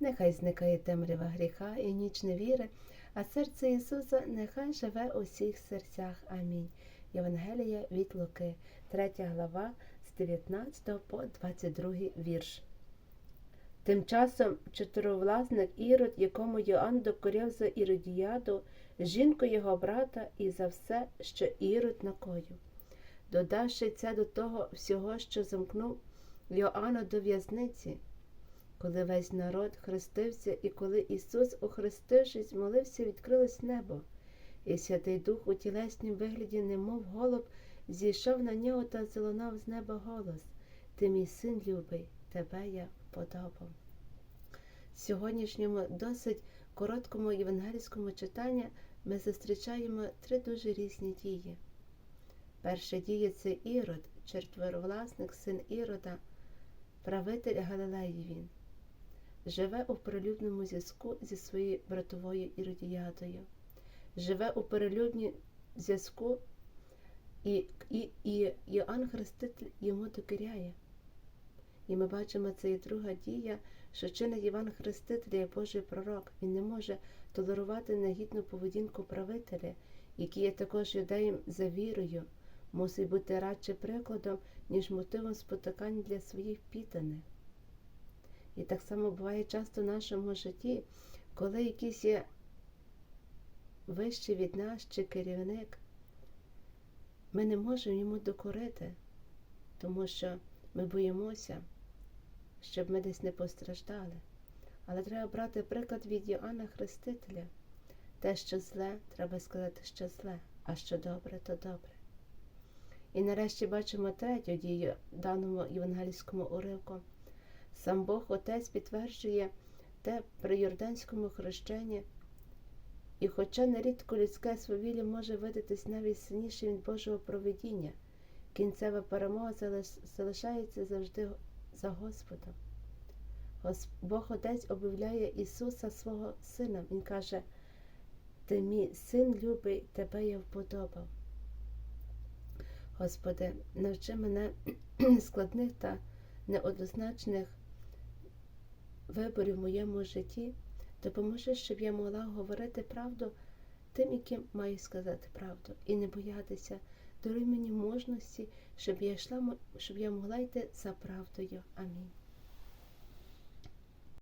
Нехай зникає темрява гріха і ніч невіри, а серце Ісуса нехай живе у всіх серцях. Амінь. Євангелія від Луки, 3 глава з 19 по 22 вірш. Тим часом чотировласник Ірод, якому Йоанн докоряв за Іродіяду, жінку його брата і за все, що Ірод накоїв. Додавши це до того всього, що замкнув Йоанна до в'язниці, коли весь народ хрестився, і коли Ісус, охрестившись, молився, відкрилось небо, і Святий Дух у тілеснім вигляді, немов голуб, зійшов на нього та залунав з неба голос Ти мій син любий, тебе я вподобав. Сьогоднішньому досить короткому євангельському читанні ми зустрічаємо три дуже різні дії. Перша дія це Ірод, четверовласник, син Ірода, правитель Галилеї він живе у перелюбному зв'язку зі своєю братовою Іродіядою, живе у перелюбній зв'язку, і, і, і Йоанн Хреститель йому докіряє. І ми бачимо, це є друга дія, що чинить Іван Хреститель як Божий пророк. Він не може толерувати негідну поведінку правителя, який є також юдеєм за вірою, мусить бути радше прикладом, ніж мотивом спотикань для своїх підданих. І так само буває часто в нашому житті, коли якийсь є вищий від нас чи керівник, ми не можемо йому докорити, тому що ми боїмося, щоб ми десь не постраждали. Але треба брати приклад від Йоанна Хрестителя. Те, що зле, треба сказати, що зле, а що добре, то добре. І нарешті бачимо третю дію даному євангельському уривку. Сам Бог Отець підтверджує те при Йорданському хрещенні, і хоча нерідко людське свавілля може видатись навіть сильнішим від Божого проведіння, кінцева перемога залишається завжди за Господом. Бог Отець об'являє Ісуса свого Сина. Він каже, Ти мій син любий, тебе я вподобав. Господи, навчи мене складних та неоднозначних виборів в моєму житті, допоможи, щоб я могла говорити правду тим, яким маю сказати правду, і не боятися, даруй мені можності, щоб я йшла, щоб я могла йти за правдою. Амінь.